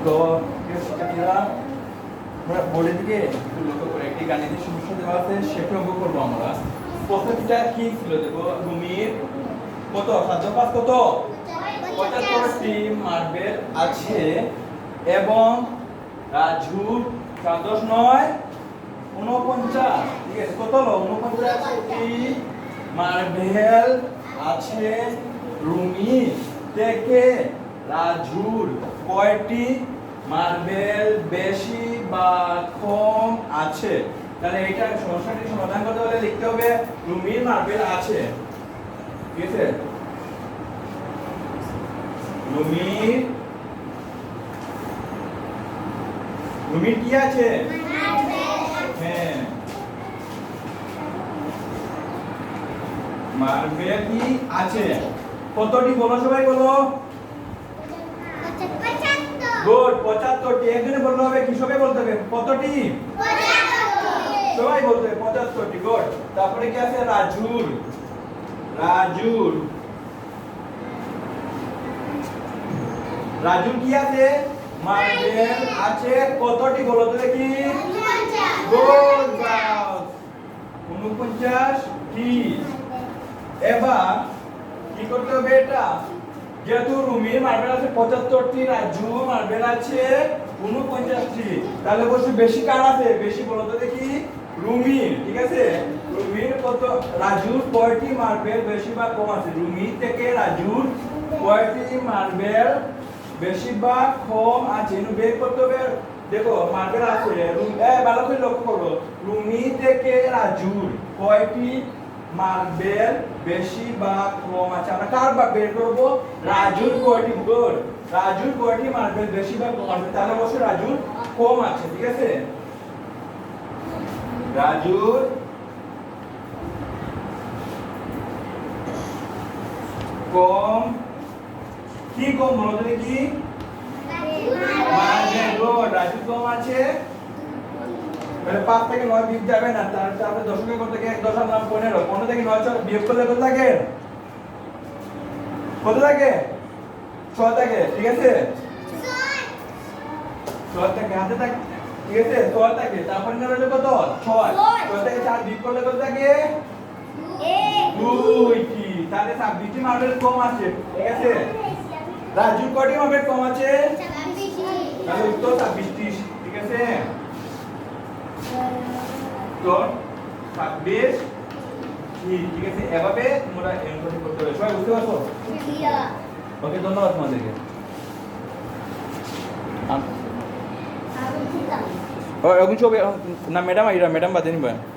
একটু গাণিতিক সমস্যা দেওয়া করব আমরা। প্রথমটা কি ছিল দেখো, রুমির? কত? সাধ্য পাঁচ কত? পঁচাত্তরটি মার্বেল আছে, এবং রাজুর চার দশ নয়, উনপঞ্চাশ। ঠিক আছে, কত হলো? উনপঞ্চাশটি মার্বেল আছে, রুমি থেকে রাজুর কয়টি মার্বেল বেশি বা কম আছে? তাহলে এটা সমস্যাটি সমাধান করতে হলে লিখতে হবে রুমির মার্বেল আছে। ঠিক আছে? রুমির রুমির কি আছে? হ্যাঁ। মার্বেল কি আছে? কতটি বলো সবাই বলো? গুড পঁচাত্তরটি। একজনে বলতে হবে কি সবাই বলতে হবে? কতটি? সবাই বলতে হবে পঁচাত্তরটি তারপরে কি আছে? রাজুর। রাজুর। রাজুর কি আছে? মার্বেল আছে। কতটি বলো তো দেখি গার্লস উনপঞ্চাশ কি? এবার কি করতে হবে এটা? যেহেতু রুমির মার্বেল আছে পঁচাত্তরটি রাজু মার্বেল আছে উনপঞ্চাশটি তাহলে বলছি বেশি কার আছে? বেশি বলো তো দেখি। রুমির ঠিক আছে? রুমির কত? রাজুর কয়টি মার্বেল বেশি বা কম আছে? রুমি থেকে রাজুর কয়টি মার্বেল বেশি বা কম আছে? বের করতে হবে। দেখো, মার্বেল আছে। রুম ভালো করে লক্ষ্য করো। রুমি থেকে রাজুর কয়টি মার্বেল বেশি বা কম আছে। আমরা কার বা বের করব। রাজুর কয়টি গুড রাজুর কয়টি মার্বেল বেশি বা কম আছে? তাহলে অবশ্যই রাজুর কম আছে, ঠিক আছে? রাজুর কম কি কম বলো তো কি মার্বেল রাজুর কম আছে। মানে পাঁচ থেকে নয় বিয়োগ যাবে না তার তারপরে দশকের কত থেকে দশ আর নাম পনেরো পনেরো থেকে নয় ছয় বিয়োগ করলে কত থাকে? কত থাকে? ছয় থাকে ঠিক আছে? ছয় থাকে হাতে থাকে ঠিক আছে? ছয় থাকে তারপরে না রইল কত? ছয়। ছয়। থেকে চার বিয়োগ করলে কত থাকে? দুইটি তাহলে ছাব্বিশটি মার্বেল কম আছে ঠিক আছে? রাজু কটি মার্বেল কম আছে? তাহলে উত্তর ছাব্বিশটি ঠিক আছে? তো ছাব্বিশ ঠিক আছে এভাবে তোমরা এনকোডিং করতে হবে সবাই বুঝতে পারছ? ওকে ধন্যবাদ তোমাদেরকে। ও এখন ছবি না ম্যাডাম আইরা ম্যাডাম বাদে নিবা